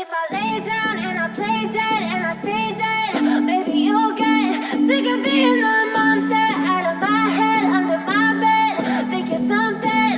if I lay down and I play dead and I stay dead, maybe you'll get sick of being the monster out of my head, under my bed. Think you're something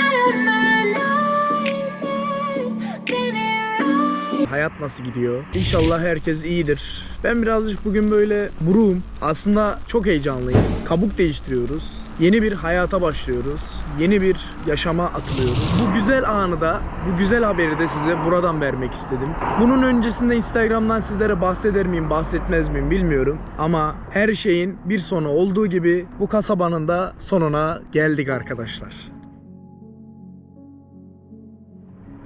out of my nightmares. Seen it right. Hayat nasıl gidiyor? İnşallah herkes iyidir. Ben birazcık bugün böyle buruğum. Aslında çok heyecanlıyım. Kabuk değiştiriyoruz. Yeni bir hayata başlıyoruz. Yeni bir yaşama atılıyoruz. Bu güzel anı da, bu güzel haberi de size buradan vermek istedim. Bunun öncesinde Instagram'dan sizlere bahseder miyim, bahsetmez miyim bilmiyorum. Ama her şeyin bir sonu olduğu gibi bu kasabanın da sonuna geldik arkadaşlar.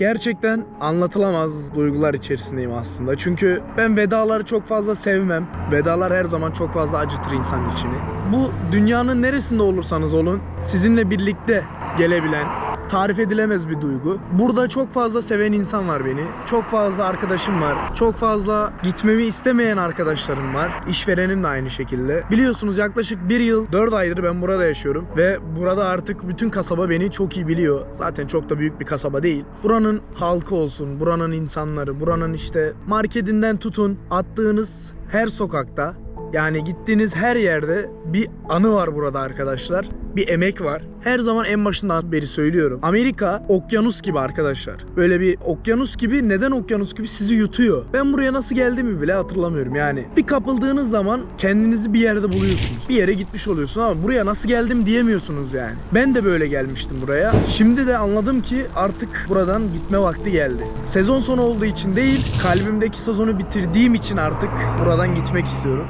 Gerçekten anlatılamaz duygular içerisindeyim aslında. Çünkü ben vedaları çok fazla sevmem. Vedalar her zaman çok fazla acıtır insan içini. Bu dünyanın neresinde olursanız olun sizinle birlikte gelebilen tarif edilemez bir duygu. Burada çok fazla seven insan var beni. Çok fazla arkadaşım var. Çok fazla gitmemi istemeyen arkadaşlarım var. İşverenim de aynı şekilde. Biliyorsunuz yaklaşık bir yıl 4 aydır ben burada yaşıyorum. Ve burada artık bütün kasaba beni çok iyi biliyor. Zaten çok da büyük bir kasaba değil. Buranın halkı olsun, buranın insanları, buranın işte marketinden tutun attığınız her sokakta yani gittiğiniz her yerde bir anı var burada arkadaşlar. Bir emek var. Her zaman en başından beri söylüyorum. Amerika okyanus gibi arkadaşlar. Böyle bir okyanus gibi neden okyanus gibi sizi yutuyor. Ben buraya nasıl geldiğimi bile hatırlamıyorum yani. Bir kapıldığınız zaman kendinizi bir yerde buluyorsunuz. Bir yere gitmiş oluyorsunuz ama buraya nasıl geldim diyemiyorsunuz yani. Ben de böyle gelmiştim buraya. Şimdi de anladım ki artık buradan gitme vakti geldi. Sezon sonu olduğu için değil, kalbimdeki sezonu bitirdiğim için artık buradan gitmek istiyorum.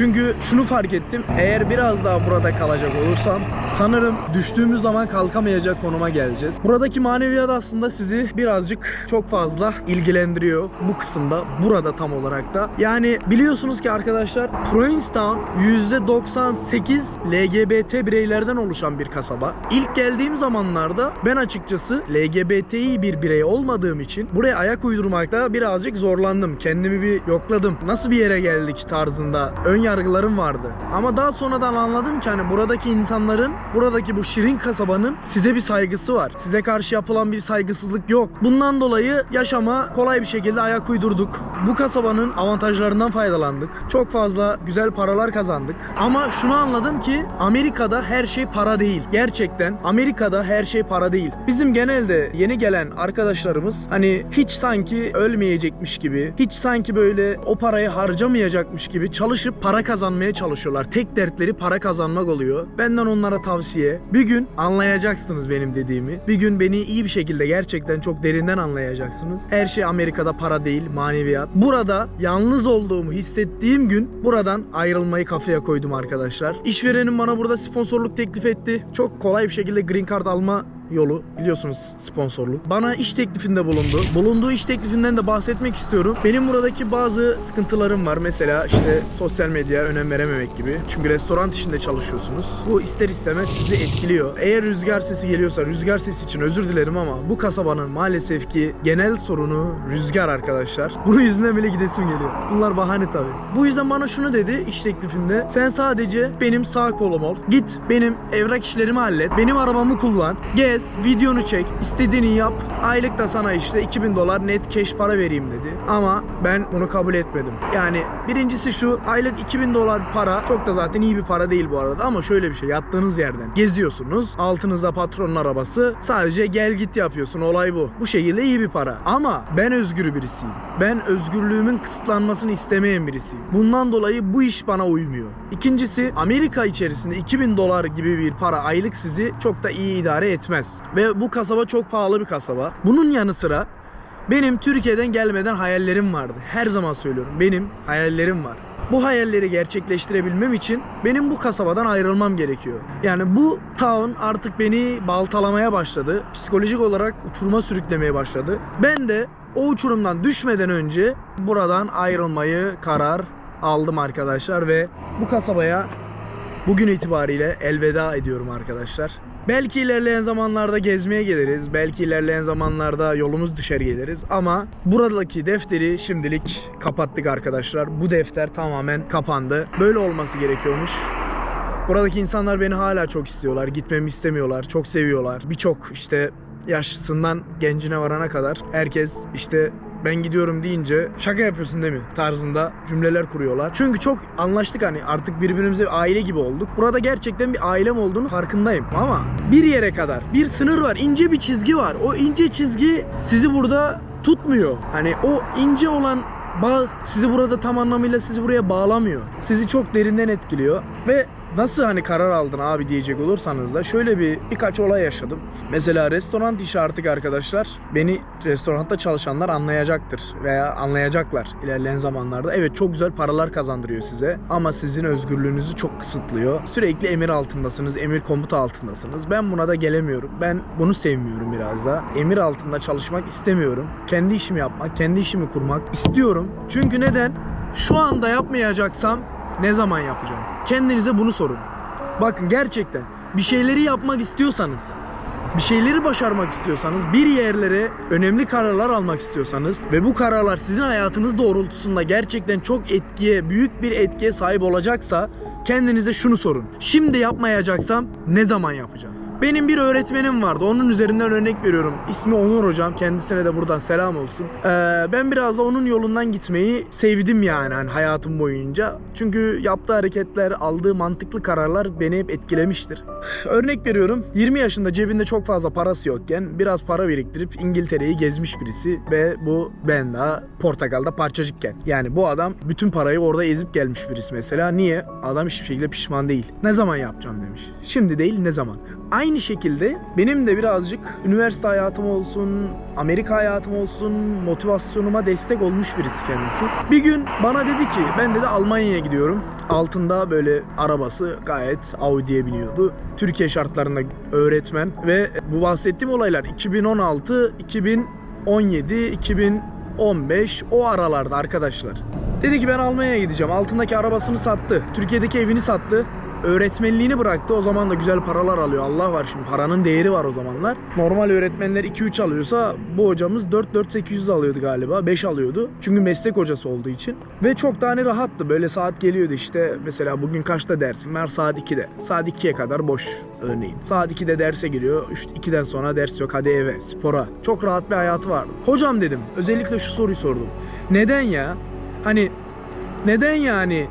Çünkü şunu fark ettim. Eğer biraz daha burada kalacak olursam sanırım düştüğümüz zaman kalkamayacak konuma geleceğiz. Buradaki maneviyat aslında sizi birazcık çok fazla ilgilendiriyor bu kısımda. Burada tam olarak da. Yani biliyorsunuz ki arkadaşlar Provincetown %98 LGBT bireylerden oluşan bir kasaba. İlk geldiğim zamanlarda ben açıkçası LGBTİ bir birey olmadığım için buraya ayak uydurmakta birazcık zorlandım. Kendimi bir yokladım. Nasıl bir yere geldik tarzında ön yargılarım vardı. Ama daha sonradan anladım ki hani buradaki insanların, buradaki bu şirin kasabanın size bir saygısı var. Size karşı yapılan bir saygısızlık yok. Bundan dolayı yaşama kolay bir şekilde ayak uydurduk. Bu kasabanın avantajlarından faydalandık. Çok fazla güzel paralar kazandık. Ama şunu anladım ki Amerika'da her şey para değil. Gerçekten Amerika'da her şey para değil. Bizim genelde yeni gelen arkadaşlarımız hani hiç sanki ölmeyecekmiş gibi, hiç sanki böyle o parayı harcamayacakmış gibi çalışıp para kazanmaya çalışıyorlar. Tek dertleri para kazanmak oluyor. Benden onlara tavsiye. Bir gün anlayacaksınız benim dediğimi. Bir gün beni iyi bir şekilde gerçekten çok derinden anlayacaksınız. Her şey Amerika'da para değil, maneviyat. Burada yalnız olduğumu hissettiğim gün buradan ayrılmayı kafaya koydum arkadaşlar. İşverenim bana burada sponsorluk teklif etti. Çok kolay bir şekilde green card alma yolu biliyorsunuz sponsorluk. Bana iş teklifinde bulundu. Bulunduğu iş teklifinden de bahsetmek istiyorum. Benim buradaki bazı sıkıntılarım var. Mesela işte sosyal medya önem verememek gibi. Çünkü restoran işinde çalışıyorsunuz. Bu ister istemez sizi etkiliyor. Eğer rüzgar sesi geliyorsa rüzgar sesi için özür dilerim ama bu kasabanın maalesef ki genel sorunu rüzgar arkadaşlar. Bunun yüzünden bile gidesim geliyor. Bunlar bahane tabii. Bu yüzden bana şunu dedi iş teklifinde. Sen sadece benim sağ kolum ol. Git benim evrak işlerimi hallet. Benim arabamı kullan. Gez, videonu çek, istediğini yap. Aylık da sana işte 2000 dolar net cash para vereyim dedi. Ama ben bunu kabul etmedim. Yani birincisi şu aylık 2000 dolar para çok da zaten iyi bir para değil bu arada ama şöyle bir şey yattığınız yerden geziyorsunuz. Altınızda patronun arabası. Sadece gel git yapıyorsun. Olay bu. Bu şekilde iyi bir para. Ama ben özgür birisiyim. Ben özgürlüğümün kısıtlanmasını istemeyen birisiyim. Bundan dolayı bu iş bana uymuyor. İkincisi Amerika içerisinde 2000 dolar gibi bir para aylık sizi çok da iyi idare etmez. Ve bu kasaba çok pahalı bir kasaba. Bunun yanı sıra benim Türkiye'den gelmeden hayallerim vardı. Her zaman söylüyorum. Benim hayallerim var. Bu hayalleri gerçekleştirebilmem için benim bu kasabadan ayrılmam gerekiyor. Yani bu town artık beni baltalamaya başladı. Psikolojik olarak uçuruma sürüklemeye başladı. Ben de o uçurumdan düşmeden önce buradan ayrılmayı karar aldım arkadaşlar ve bu kasabaya bugün itibariyle elveda ediyorum arkadaşlar. Belki ilerleyen zamanlarda gezmeye geliriz. Belki ilerleyen zamanlarda yolumuz düşer geliriz. Ama buradaki defteri şimdilik kapattık arkadaşlar. Bu defter tamamen kapandı. Böyle olması gerekiyormuş. Buradaki insanlar beni hala çok istiyorlar. Gitmemi istemiyorlar. Çok seviyorlar. Birçok işte yaşlısından gencine varana kadar herkes işte ben gidiyorum deyince şaka yapıyorsun değil mi tarzında cümleler kuruyorlar. Çünkü çok anlaştık hani artık birbirimize bir aile gibi olduk. Burada gerçekten bir ailem olduğunu farkındayım. Ama bir yere kadar bir sınır var, ince bir çizgi var. O ince çizgi sizi burada tutmuyor. Hani o ince olan bağ sizi burada tam anlamıyla sizi buraya bağlamıyor. Sizi çok derinden etkiliyor ve nasıl hani karar aldın abi diyecek olursanız da şöyle bir birkaç olay yaşadım. Mesela restoran işi artık arkadaşlar beni restoranda çalışanlar anlayacaktır veya anlayacaklar ilerleyen zamanlarda. Evet çok güzel paralar kazandırıyor size ama sizin özgürlüğünüzü çok kısıtlıyor. Sürekli emir altındasınız, emir komuta altındasınız. Ben buna da gelemiyorum. Ben bunu sevmiyorum biraz da. Emir altında çalışmak istemiyorum. Kendi işimi yapmak, kendi işimi kurmak istiyorum. Çünkü neden? Şu anda yapmayacaksam ne zaman yapacağım? Kendinize bunu sorun. Bakın gerçekten bir şeyleri yapmak istiyorsanız, bir şeyleri başarmak istiyorsanız, bir yerlere önemli kararlar almak istiyorsanız ve bu kararlar sizin hayatınız doğrultusunda gerçekten çok etkiye, büyük bir etkiye sahip olacaksa kendinize şunu sorun. Şimdi yapmayacaksam ne zaman yapacağım? Benim bir öğretmenim vardı. Onun üzerinden örnek veriyorum. İsmi Onur hocam. Kendisine de buradan selam olsun. Ee, ben biraz da onun yolundan gitmeyi sevdim yani hani hayatım boyunca. Çünkü yaptığı hareketler, aldığı mantıklı kararlar beni hep etkilemiştir. Örnek veriyorum. 20 yaşında cebinde çok fazla parası yokken biraz para biriktirip İngiltere'yi gezmiş birisi ve bu ben daha Portakal'da parçacıkken. Yani bu adam bütün parayı orada ezip gelmiş birisi mesela. Niye? Adam hiçbir şekilde pişman değil. Ne zaman yapacağım demiş. Şimdi değil ne zaman. Aynı şekilde benim de birazcık üniversite hayatım olsun, Amerika hayatım olsun motivasyonuma destek olmuş birisi kendisi. Bir gün bana dedi ki ben dedi Almanya'ya gidiyorum. Altında böyle arabası gayet Audi'ye biniyordu. Türkiye şartlarında öğretmen ve bu bahsettiğim olaylar 2016, 2017, 2015 o aralarda arkadaşlar. Dedi ki ben Almanya'ya gideceğim. Altındaki arabasını sattı. Türkiye'deki evini sattı. Öğretmenliğini bıraktı. O zaman da güzel paralar alıyor. Allah var şimdi. Paranın değeri var o zamanlar. Normal öğretmenler 2-3 alıyorsa bu hocamız 4-4-800 alıyordu galiba. 5 alıyordu. Çünkü meslek hocası olduğu için. Ve çok da hani rahattı. Böyle saat geliyordu işte. Mesela bugün kaçta dersin var? Saat 2'de. Saat 2'ye kadar boş örneğin. Saat 2'de derse giriyor. 2'den sonra ders yok. Hadi eve, spora. Çok rahat bir hayatı vardı. Hocam dedim. Özellikle şu soruyu sordum. Neden ya? Hani neden yani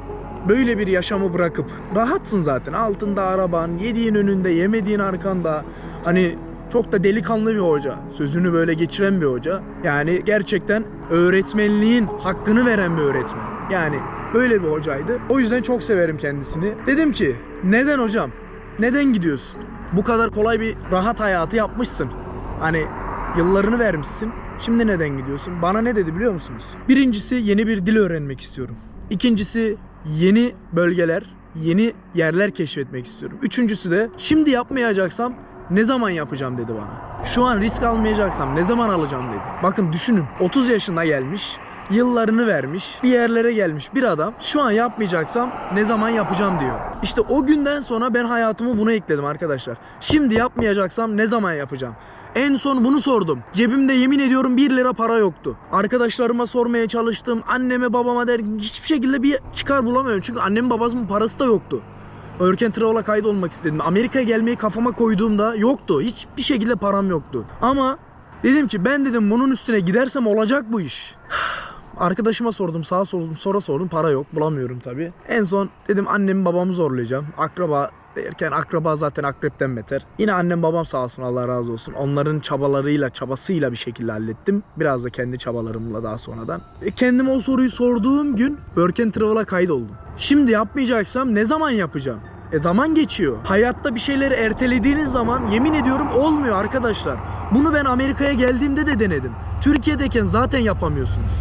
böyle bir yaşamı bırakıp rahatsın zaten altında araban, yediğin önünde, yemediğin arkanda. Hani çok da delikanlı bir hoca. Sözünü böyle geçiren bir hoca. Yani gerçekten öğretmenliğin hakkını veren bir öğretmen. Yani böyle bir hocaydı. O yüzden çok severim kendisini. Dedim ki neden hocam? Neden gidiyorsun? Bu kadar kolay bir rahat hayatı yapmışsın. Hani yıllarını vermişsin. Şimdi neden gidiyorsun? Bana ne dedi biliyor musunuz? Birincisi yeni bir dil öğrenmek istiyorum. İkincisi yeni bölgeler, yeni yerler keşfetmek istiyorum. Üçüncüsü de şimdi yapmayacaksam ne zaman yapacağım dedi bana. Şu an risk almayacaksam ne zaman alacağım dedi. Bakın düşünün 30 yaşına gelmiş, yıllarını vermiş, bir yerlere gelmiş bir adam şu an yapmayacaksam ne zaman yapacağım diyor. İşte o günden sonra ben hayatımı buna ekledim arkadaşlar. Şimdi yapmayacaksam ne zaman yapacağım? En son bunu sordum. Cebimde yemin ediyorum 1 lira para yoktu. Arkadaşlarıma sormaya çalıştım. Anneme babama der hiçbir şekilde bir çıkar bulamıyorum. Çünkü annemin babasının parası da yoktu. Örken Travel'a kaydolmak istedim. Amerika'ya gelmeyi kafama koyduğumda yoktu. Hiçbir şekilde param yoktu. Ama dedim ki ben dedim bunun üstüne gidersem olacak bu iş. Arkadaşıma sordum, sağa sordum, sonra sordum. Para yok, bulamıyorum tabii. En son dedim annemi babamı zorlayacağım. Akraba derken akraba zaten akrepten beter. Yine annem babam sağ olsun Allah razı olsun. Onların çabalarıyla, çabasıyla bir şekilde hallettim. Biraz da kendi çabalarımla daha sonradan. E, kendime o soruyu sorduğum gün Work and Travel'a kaydoldum. Şimdi yapmayacaksam ne zaman yapacağım? E zaman geçiyor. Hayatta bir şeyleri ertelediğiniz zaman yemin ediyorum olmuyor arkadaşlar. Bunu ben Amerika'ya geldiğimde de denedim. Türkiye'deyken zaten yapamıyorsunuz.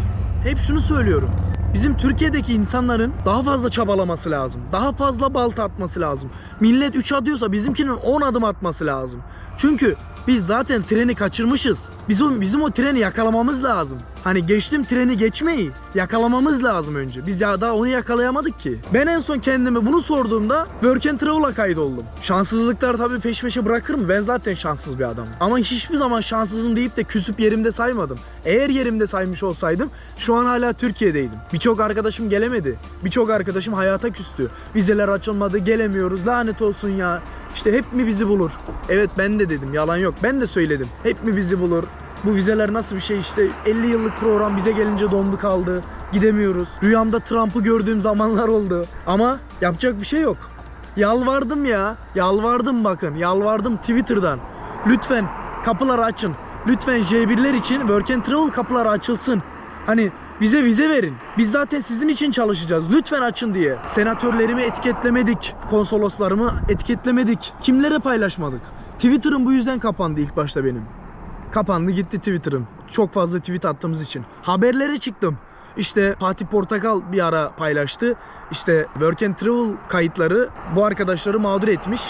Hep şunu söylüyorum. Bizim Türkiye'deki insanların daha fazla çabalaması lazım. Daha fazla balta atması lazım. Millet 3 atıyorsa bizimkinin 10 adım atması lazım. Çünkü biz zaten treni kaçırmışız. Biz o, bizim o treni yakalamamız lazım. Hani geçtim treni geçmeyi yakalamamız lazım önce. Biz ya daha onu yakalayamadık ki. Ben en son kendime bunu sorduğumda Work and Travel'a kaydoldum. Şanssızlıklar tabii peş peşe bırakır mı? Ben zaten şanssız bir adamım. Ama hiçbir zaman şanssızım deyip de küsüp yerimde saymadım. Eğer yerimde saymış olsaydım şu an hala Türkiye'deydim. Birçok arkadaşım gelemedi. Birçok arkadaşım hayata küstü. Vizeler açılmadı, gelemiyoruz. Lanet olsun ya. İşte hep mi bizi bulur? Evet ben de dedim yalan yok. Ben de söyledim. Hep mi bizi bulur? Bu vizeler nasıl bir şey işte 50 yıllık program bize gelince dondu kaldı. Gidemiyoruz. Rüyamda Trump'ı gördüğüm zamanlar oldu. Ama yapacak bir şey yok. Yalvardım ya. Yalvardım bakın. Yalvardım Twitter'dan. Lütfen kapıları açın. Lütfen J1'ler için Work and Travel kapıları açılsın. Hani bize vize verin. Biz zaten sizin için çalışacağız. Lütfen açın diye. Senatörlerimi etiketlemedik. Konsoloslarımı etiketlemedik. Kimlere paylaşmadık? Twitter'ım bu yüzden kapandı ilk başta benim. Kapandı gitti Twitter'ım. Çok fazla tweet attığımız için. Haberlere çıktım. İşte Fatih Portakal bir ara paylaştı. İşte Work and Travel kayıtları bu arkadaşları mağdur etmiş.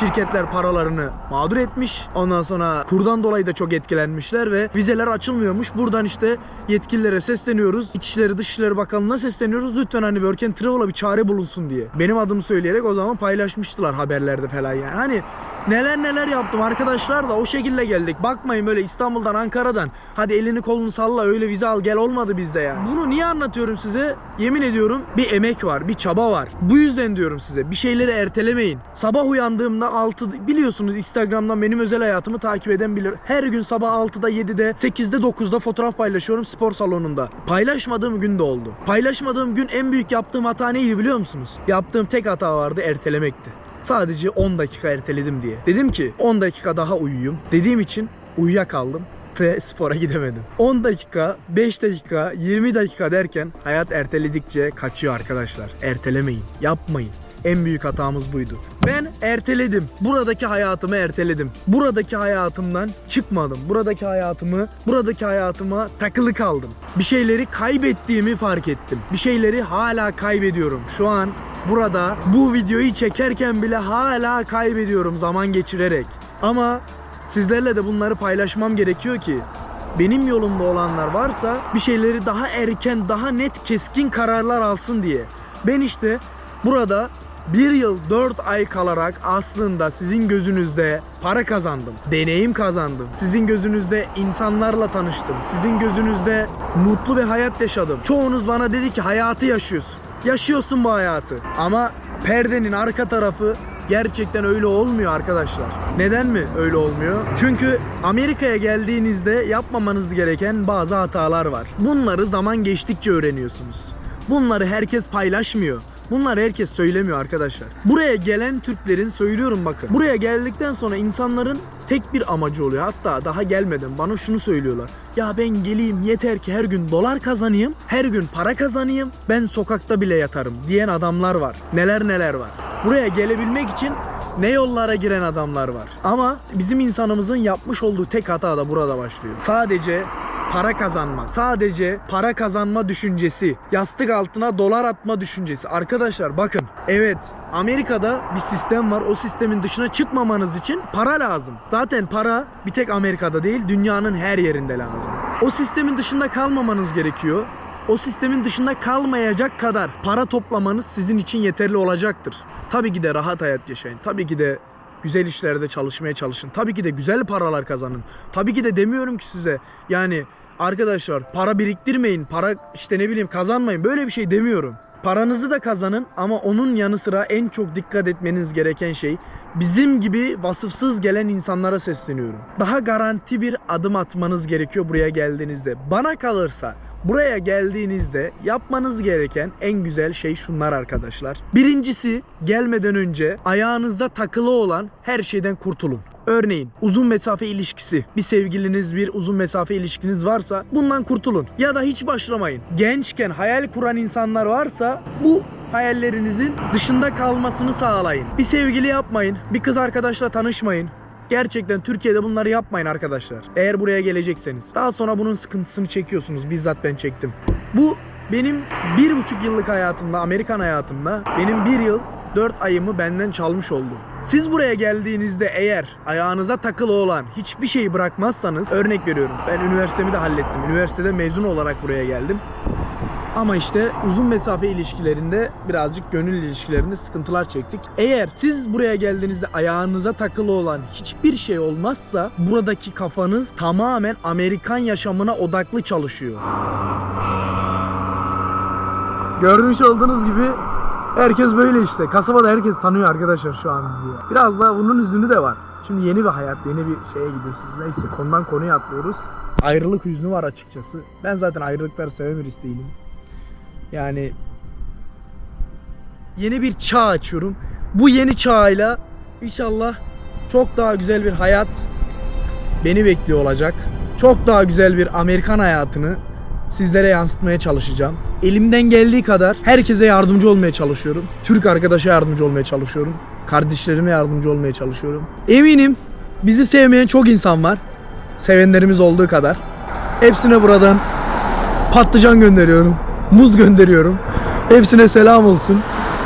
Şirketler paralarını mağdur etmiş. Ondan sonra kurdan dolayı da çok etkilenmişler ve vizeler açılmıyormuş. Buradan işte yetkililere sesleniyoruz. İçişleri Dışişleri Bakanlığı'na sesleniyoruz. Lütfen hani Work and Travel'a bir çare bulunsun diye. Benim adımı söyleyerek o zaman paylaşmıştılar haberlerde falan yani. Hani neler neler yaptım arkadaşlar da o şekilde geldik. Bakmayın böyle İstanbul'dan Ankara'dan hadi elini kolunu salla öyle vize al gel olmadı bizde ya. Bunu niye anlatıyorum size? Yemin ediyorum bir emek var, bir çaba var. Bu yüzden diyorum size bir şeyleri ertelemeyin. Sabah uyandığımda 6 biliyorsunuz Instagram'dan benim özel hayatımı takip eden bilir. Her gün sabah 6'da 7'de 8'de 9'da fotoğraf paylaşıyorum spor salonunda. Paylaşmadığım gün de oldu. Paylaşmadığım gün en büyük yaptığım hata neydi biliyor musunuz? Yaptığım tek hata vardı ertelemekti. Sadece 10 dakika erteledim diye. Dedim ki 10 dakika daha uyuyayım. Dediğim için uyuyakaldım ve spora gidemedim. 10 dakika, 5 dakika, 20 dakika derken hayat erteledikçe kaçıyor arkadaşlar. Ertelemeyin, yapmayın. En büyük hatamız buydu. Ben erteledim. Buradaki hayatımı erteledim. Buradaki hayatımdan çıkmadım. Buradaki hayatımı, buradaki hayatıma takılı kaldım. Bir şeyleri kaybettiğimi fark ettim. Bir şeyleri hala kaybediyorum. Şu an burada bu videoyu çekerken bile hala kaybediyorum zaman geçirerek. Ama sizlerle de bunları paylaşmam gerekiyor ki benim yolumda olanlar varsa bir şeyleri daha erken, daha net, keskin kararlar alsın diye. Ben işte burada bir yıl 4 ay kalarak aslında sizin gözünüzde para kazandım. Deneyim kazandım. Sizin gözünüzde insanlarla tanıştım. Sizin gözünüzde mutlu bir hayat yaşadım. Çoğunuz bana dedi ki hayatı yaşıyorsun. Yaşıyorsun bu hayatı. Ama perdenin arka tarafı gerçekten öyle olmuyor arkadaşlar. Neden mi öyle olmuyor? Çünkü Amerika'ya geldiğinizde yapmamanız gereken bazı hatalar var. Bunları zaman geçtikçe öğreniyorsunuz. Bunları herkes paylaşmıyor. Bunlar herkes söylemiyor arkadaşlar. Buraya gelen Türklerin söylüyorum bakın. Buraya geldikten sonra insanların tek bir amacı oluyor. Hatta daha gelmeden bana şunu söylüyorlar. Ya ben geleyim yeter ki her gün dolar kazanayım, her gün para kazanayım, ben sokakta bile yatarım diyen adamlar var. Neler neler var. Buraya gelebilmek için ne yollara giren adamlar var. Ama bizim insanımızın yapmış olduğu tek hata da burada başlıyor. Sadece para kazanma. Sadece para kazanma düşüncesi. Yastık altına dolar atma düşüncesi. Arkadaşlar bakın. Evet Amerika'da bir sistem var. O sistemin dışına çıkmamanız için para lazım. Zaten para bir tek Amerika'da değil dünyanın her yerinde lazım. O sistemin dışında kalmamanız gerekiyor. O sistemin dışında kalmayacak kadar para toplamanız sizin için yeterli olacaktır. Tabii ki de rahat hayat yaşayın. Tabii ki de güzel işlerde çalışmaya çalışın. Tabii ki de güzel paralar kazanın. Tabii ki de demiyorum ki size yani arkadaşlar para biriktirmeyin, para işte ne bileyim kazanmayın. Böyle bir şey demiyorum. Paranızı da kazanın ama onun yanı sıra en çok dikkat etmeniz gereken şey bizim gibi vasıfsız gelen insanlara sesleniyorum. Daha garanti bir adım atmanız gerekiyor buraya geldiğinizde. Bana kalırsa Buraya geldiğinizde yapmanız gereken en güzel şey şunlar arkadaşlar. Birincisi gelmeden önce ayağınızda takılı olan her şeyden kurtulun. Örneğin uzun mesafe ilişkisi, bir sevgiliniz, bir uzun mesafe ilişkiniz varsa bundan kurtulun. Ya da hiç başlamayın. Gençken hayal kuran insanlar varsa bu hayallerinizin dışında kalmasını sağlayın. Bir sevgili yapmayın, bir kız arkadaşla tanışmayın. Gerçekten Türkiye'de bunları yapmayın arkadaşlar. Eğer buraya gelecekseniz. Daha sonra bunun sıkıntısını çekiyorsunuz. Bizzat ben çektim. Bu benim bir buçuk yıllık hayatımda, Amerikan hayatımda benim bir yıl 4 ayımı benden çalmış oldu. Siz buraya geldiğinizde eğer ayağınıza takılı olan hiçbir şeyi bırakmazsanız örnek veriyorum. Ben üniversitemi de hallettim. Üniversitede mezun olarak buraya geldim. Ama işte uzun mesafe ilişkilerinde birazcık gönül ilişkilerinde sıkıntılar çektik. Eğer siz buraya geldiğinizde ayağınıza takılı olan hiçbir şey olmazsa buradaki kafanız tamamen Amerikan yaşamına odaklı çalışıyor. Görmüş olduğunuz gibi Herkes böyle işte. Kasabada herkes tanıyor arkadaşlar şu an bizi. Biraz da bunun üzünü de var. Şimdi yeni bir hayat, yeni bir şeye gidiyoruz. Neyse konudan konuya atlıyoruz. Ayrılık hüznü var açıkçası. Ben zaten ayrılıkları seven birisi değilim. Yani yeni bir çağ açıyorum. Bu yeni çağıyla inşallah çok daha güzel bir hayat beni bekliyor olacak. Çok daha güzel bir Amerikan hayatını sizlere yansıtmaya çalışacağım. Elimden geldiği kadar herkese yardımcı olmaya çalışıyorum. Türk arkadaşa yardımcı olmaya çalışıyorum. Kardeşlerime yardımcı olmaya çalışıyorum. Eminim bizi sevmeyen çok insan var. Sevenlerimiz olduğu kadar. Hepsine buradan patlıcan gönderiyorum. Muz gönderiyorum. Hepsine selam olsun.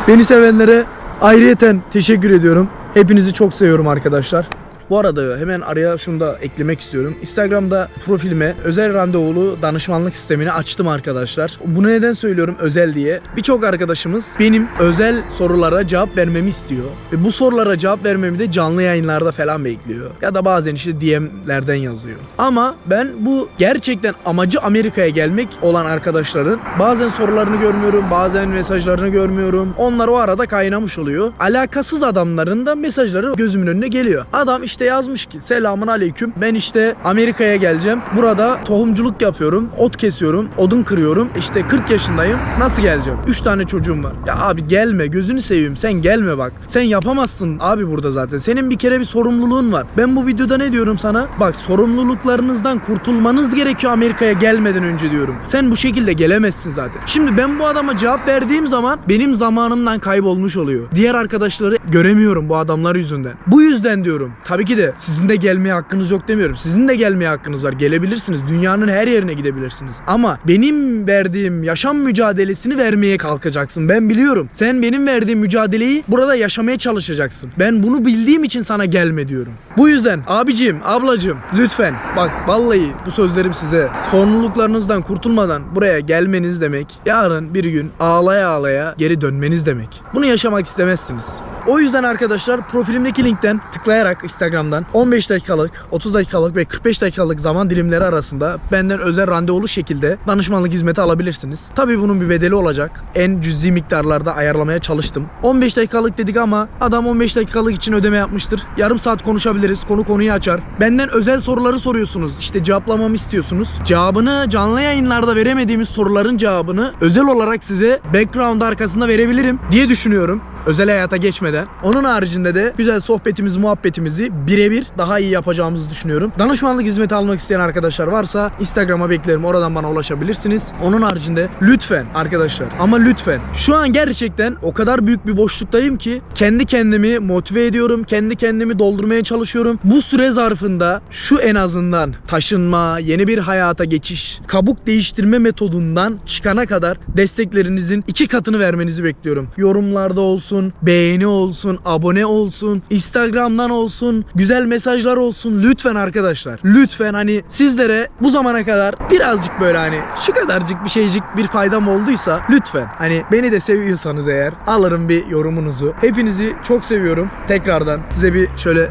Beni sevenlere ayrıyeten teşekkür ediyorum. Hepinizi çok seviyorum arkadaşlar. Bu arada hemen araya şunu da eklemek istiyorum. Instagram'da profilime özel randevulu danışmanlık sistemini açtım arkadaşlar. Bunu neden söylüyorum özel diye? Birçok arkadaşımız benim özel sorulara cevap vermemi istiyor. Ve bu sorulara cevap vermemi de canlı yayınlarda falan bekliyor. Ya da bazen işte DM'lerden yazıyor. Ama ben bu gerçekten amacı Amerika'ya gelmek olan arkadaşların bazen sorularını görmüyorum, bazen mesajlarını görmüyorum. Onlar o arada kaynamış oluyor. Alakasız adamların da mesajları gözümün önüne geliyor. Adam işte yazmış ki selamun aleyküm ben işte Amerika'ya geleceğim. Burada tohumculuk yapıyorum, ot kesiyorum, odun kırıyorum. İşte 40 yaşındayım. Nasıl geleceğim? 3 tane çocuğum var. Ya abi gelme gözünü seveyim sen gelme bak. Sen yapamazsın abi burada zaten. Senin bir kere bir sorumluluğun var. Ben bu videoda ne diyorum sana? Bak sorumluluklarınızdan kurtulmanız gerekiyor Amerika'ya gelmeden önce diyorum. Sen bu şekilde gelemezsin zaten. Şimdi ben bu adama cevap verdiğim zaman benim zamanımdan kaybolmuş oluyor. Diğer arkadaşları göremiyorum bu adamlar yüzünden. Bu yüzden diyorum. Tabii ki de sizin de gelmeye hakkınız yok demiyorum. Sizin de gelmeye hakkınız var. Gelebilirsiniz. Dünyanın her yerine gidebilirsiniz. Ama benim verdiğim yaşam mücadelesini vermeye kalkacaksın. Ben biliyorum. Sen benim verdiğim mücadeleyi burada yaşamaya çalışacaksın. Ben bunu bildiğim için sana gelme diyorum. Bu yüzden abicim, ablacım lütfen bak vallahi bu sözlerim size sorumluluklarınızdan kurtulmadan buraya gelmeniz demek yarın bir gün ağlaya ağlaya geri dönmeniz demek. Bunu yaşamak istemezsiniz. O yüzden arkadaşlar profilimdeki linkten tıklayarak Instagram'dan 15 dakikalık, 30 dakikalık ve 45 dakikalık zaman dilimleri arasında benden özel randevulu şekilde danışmanlık hizmeti alabilirsiniz. Tabii bunun bir bedeli olacak. En cüzi miktarlarda ayarlamaya çalıştım. 15 dakikalık dedik ama adam 15 dakikalık için ödeme yapmıştır. Yarım saat konuşabiliriz. Konu konuyu açar. Benden özel soruları soruyorsunuz. İşte cevaplamamı istiyorsunuz. Cevabını canlı yayınlarda veremediğimiz soruların cevabını özel olarak size background arkasında verebilirim diye düşünüyorum özel hayata geçmeden. Onun haricinde de güzel sohbetimiz, muhabbetimizi birebir daha iyi yapacağımızı düşünüyorum. Danışmanlık hizmeti almak isteyen arkadaşlar varsa Instagram'a beklerim. Oradan bana ulaşabilirsiniz. Onun haricinde lütfen arkadaşlar ama lütfen şu an gerçekten o kadar büyük bir boşluktayım ki kendi kendimi motive ediyorum. Kendi kendimi doldurmaya çalışıyorum. Bu süre zarfında şu en azından taşınma, yeni bir hayata geçiş, kabuk değiştirme metodundan çıkana kadar desteklerinizin iki katını vermenizi bekliyorum. Yorumlarda olsun, beğeni olsun, abone olsun, Instagram'dan olsun, güzel mesajlar olsun. Lütfen arkadaşlar. Lütfen hani sizlere bu zamana kadar birazcık böyle hani şu kadarcık bir şeycik bir faydam olduysa lütfen hani beni de seviyorsanız eğer alırım bir yorumunuzu. Hepinizi çok seviyorum. Tekrardan size bir şöyle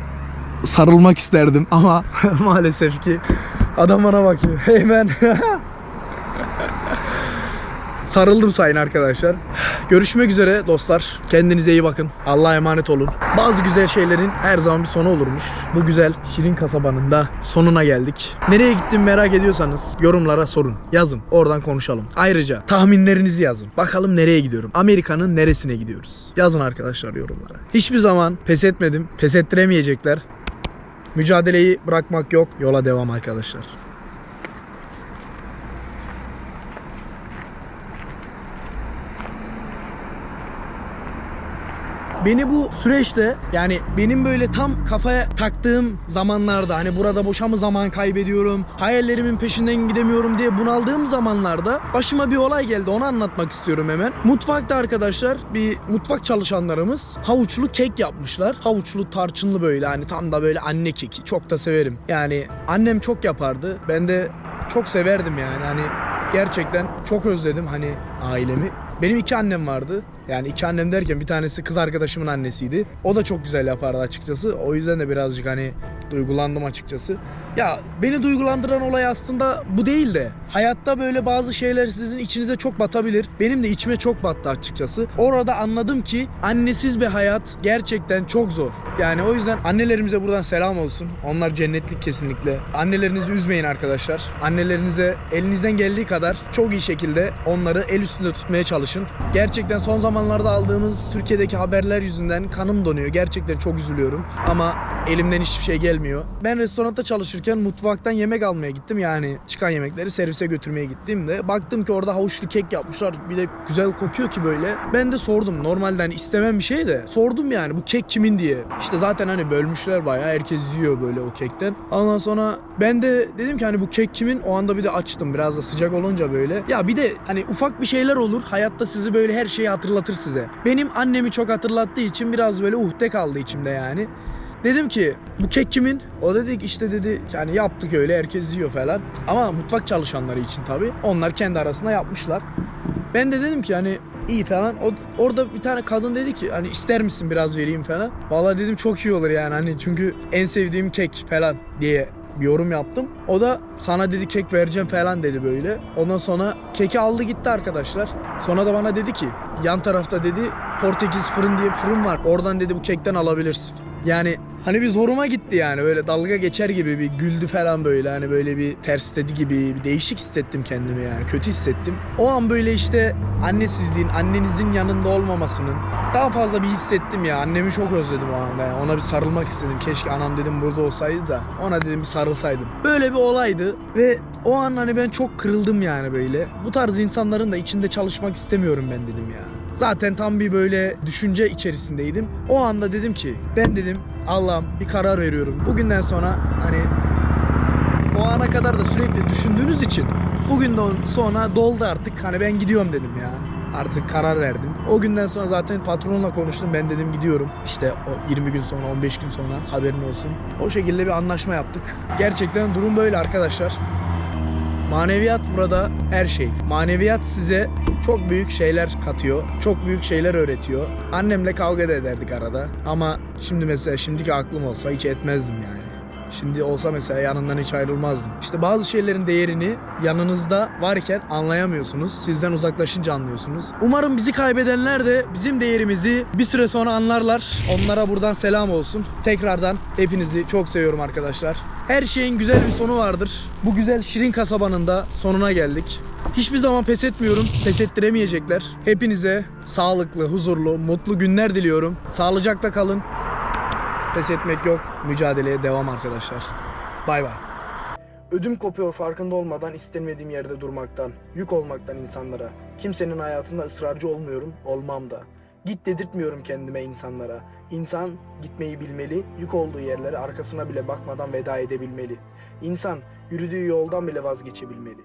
sarılmak isterdim ama maalesef ki adam bana bakıyor. Hemen Sarıldım sayın arkadaşlar. Görüşmek üzere dostlar. Kendinize iyi bakın. Allah'a emanet olun. Bazı güzel şeylerin her zaman bir sonu olurmuş. Bu güzel Şirin kasabanın da sonuna geldik. Nereye gittim merak ediyorsanız yorumlara sorun. Yazın. Oradan konuşalım. Ayrıca tahminlerinizi yazın. Bakalım nereye gidiyorum? Amerika'nın neresine gidiyoruz? Yazın arkadaşlar yorumlara. Hiçbir zaman pes etmedim. Pes ettiremeyecekler. Mücadeleyi bırakmak yok. Yola devam arkadaşlar. Beni bu süreçte yani benim böyle tam kafaya taktığım zamanlarda hani burada boşa mı zaman kaybediyorum, hayallerimin peşinden gidemiyorum diye bunaldığım zamanlarda başıma bir olay geldi. Onu anlatmak istiyorum hemen. Mutfakta arkadaşlar bir mutfak çalışanlarımız havuçlu kek yapmışlar. Havuçlu tarçınlı böyle hani tam da böyle anne keki. Çok da severim. Yani annem çok yapardı. Ben de çok severdim yani hani gerçekten çok özledim hani ailemi. Benim iki annem vardı. Yani iki annem derken bir tanesi kız arkadaşımın annesiydi. O da çok güzel yapardı açıkçası. O yüzden de birazcık hani duygulandım açıkçası. Ya beni duygulandıran olay aslında bu değil de hayatta böyle bazı şeyler sizin içinize çok batabilir. Benim de içime çok battı açıkçası. Orada anladım ki annesiz bir hayat gerçekten çok zor. Yani o yüzden annelerimize buradan selam olsun. Onlar cennetlik kesinlikle. Annelerinizi üzmeyin arkadaşlar. Annelerinize elinizden geldiği kadar çok iyi şekilde onları el üstünde tutmaya çalışın. Gerçekten son zamanlarda aldığımız Türkiye'deki haberler yüzünden kanım donuyor. Gerçekten çok üzülüyorum. Ama elimden hiçbir şey gelmiyor. Ben restoranda çalışırken mutfaktan yemek almaya gittim. Yani çıkan yemekleri servise götürmeye gittiğimde baktım ki orada havuçlu kek yapmışlar. Bir de güzel kokuyor ki böyle. Ben de sordum. Normalden istemem bir şey de. Sordum yani bu kek kimin diye. İşte zaten hani bölmüşler bayağı. Herkes yiyor böyle o kekten. Ondan sonra ben de dedim ki hani bu kek kimin? O anda bir de açtım. Biraz da sıcak olunca böyle. Ya bir de hani ufak bir şeyler olur. Hayatta sizi böyle her şeyi hatırlatır size. Benim annemi çok hatırlattığı için biraz böyle uhde kaldı içimde yani. Dedim ki bu kek kimin? O dedi ki işte dedi yani yaptık öyle herkes yiyor falan. Ama mutfak çalışanları için tabii. Onlar kendi arasında yapmışlar. Ben de dedim ki hani iyi falan. O, orada bir tane kadın dedi ki hani ister misin biraz vereyim falan. Vallahi dedim çok iyi olur yani hani çünkü en sevdiğim kek falan diye bir yorum yaptım. O da sana dedi kek vereceğim falan dedi böyle. Ondan sonra keki aldı gitti arkadaşlar. Sonra da bana dedi ki yan tarafta dedi Portekiz fırın diye fırın var. Oradan dedi bu kekten alabilirsin. Yani hani bir zoruma gitti yani böyle dalga geçer gibi bir güldü falan böyle hani böyle bir tersledi gibi bir değişik hissettim kendimi yani kötü hissettim. O an böyle işte annesizliğin annenizin yanında olmamasının daha fazla bir hissettim ya annemi çok özledim o anda yani. ona bir sarılmak istedim keşke anam dedim burada olsaydı da ona dedim bir sarılsaydım. Böyle bir olaydı ve o an hani ben çok kırıldım yani böyle. Bu tarz insanların da içinde çalışmak istemiyorum ben dedim ya. Zaten tam bir böyle düşünce içerisindeydim. O anda dedim ki ben dedim Allah'ım bir karar veriyorum. Bugünden sonra hani o ana kadar da sürekli düşündüğünüz için bugünden sonra doldu artık. Hani ben gidiyorum dedim ya. Artık karar verdim. O günden sonra zaten patronla konuştum. Ben dedim gidiyorum. İşte o 20 gün sonra, 15 gün sonra haberin olsun. O şekilde bir anlaşma yaptık. Gerçekten durum böyle arkadaşlar. Maneviyat burada her şey. Maneviyat size çok büyük şeyler katıyor. Çok büyük şeyler öğretiyor. Annemle kavga da ederdik arada. Ama şimdi mesela şimdiki aklım olsa hiç etmezdim yani. Şimdi olsa mesela yanından hiç ayrılmazdım. İşte bazı şeylerin değerini yanınızda varken anlayamıyorsunuz. Sizden uzaklaşınca anlıyorsunuz. Umarım bizi kaybedenler de bizim değerimizi bir süre sonra anlarlar. Onlara buradan selam olsun. Tekrardan hepinizi çok seviyorum arkadaşlar. Her şeyin güzel bir sonu vardır. Bu güzel şirin kasabanın da sonuna geldik. Hiçbir zaman pes etmiyorum. Pes ettiremeyecekler. Hepinize sağlıklı, huzurlu, mutlu günler diliyorum. Sağlıcakla kalın. Pes etmek yok. Mücadeleye devam arkadaşlar. Bay bay. Ödüm kopuyor farkında olmadan istenmediğim yerde durmaktan, yük olmaktan insanlara. Kimsenin hayatında ısrarcı olmuyorum, olmam da. Git dedirtmiyorum kendime insanlara. İnsan gitmeyi bilmeli, yük olduğu yerlere arkasına bile bakmadan veda edebilmeli. İnsan yürüdüğü yoldan bile vazgeçebilmeli.